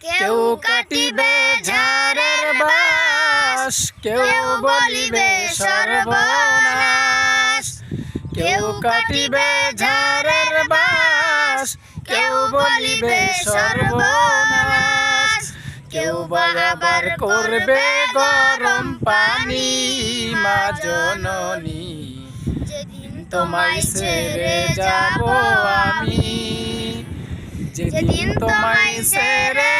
কেউ কাটিবে ঝাড়ের বাস কেউ বলিবে সর্বনাশ। কেউ কাটিবে ঝাড়ের বাস কেউ বলিবে সর্বনাশ। কেউ বাগাবার করবে গরম পানি মা জননী। তোমায় ছেড়ে যাব আমি যেদিন তোমায় ছেড়ে